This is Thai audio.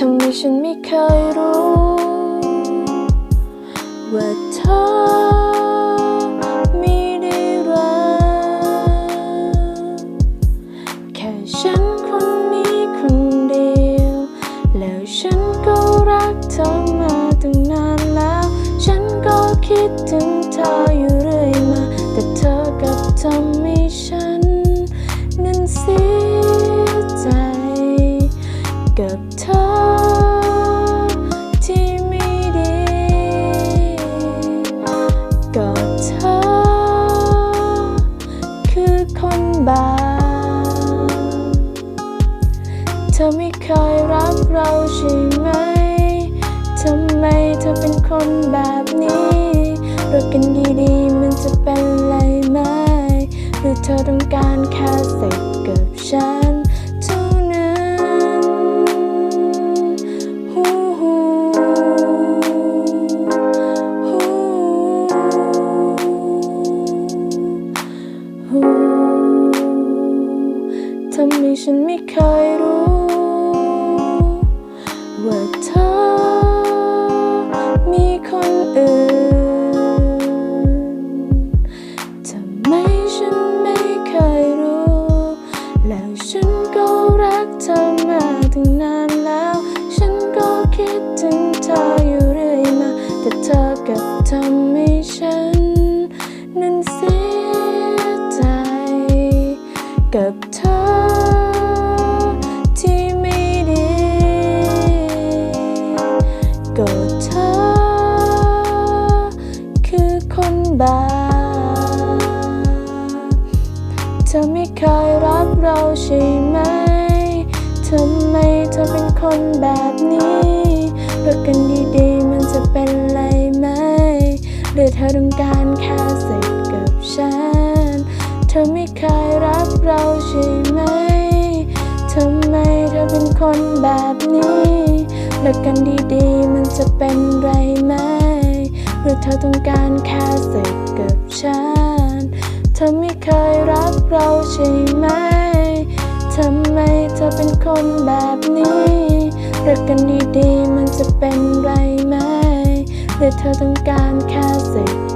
ทำไมฉันไม่เคยรู้ ว่าเธอไม่ได้รักแค่ฉันคนนี้คนเดียว แล้วฉันก็รักเธอมาตั้งนานแล้ว ฉันก็คิดถึงเธออยู่ เธอไม่เคยรักเราใช่ไหม ทำไมเธอเป็นคนแบบนี้รักกันดีๆ มันจะเป็นไรไหม หรือเธอต้องการแค่เสร็จกับฉันเท่านั้นฮู้ฮู้ฮู้ฮู้ทำให้ฉันไม่เคยรู้ ทำให้ฉัน นั้นเสียใจ กับเธอที่ไม่ดีก็เธอคือคนบาปเธอไม่เคยรักเราใช่ไหมทำไมเธอเป็นคนแบบนี้ คนแบบนี้รักกันดีๆ มันจะเป็นไรไหม หรือเธอต้องการแค่เสร็จกับฉัน เธอไม่เคยรักเราใช่ไหม ทำไมเธอเป็นคนแบบนี้รักกันดีๆ มันจะเป็นไรไหม หรือเธอต้องการแค่เสร็จกับฉัน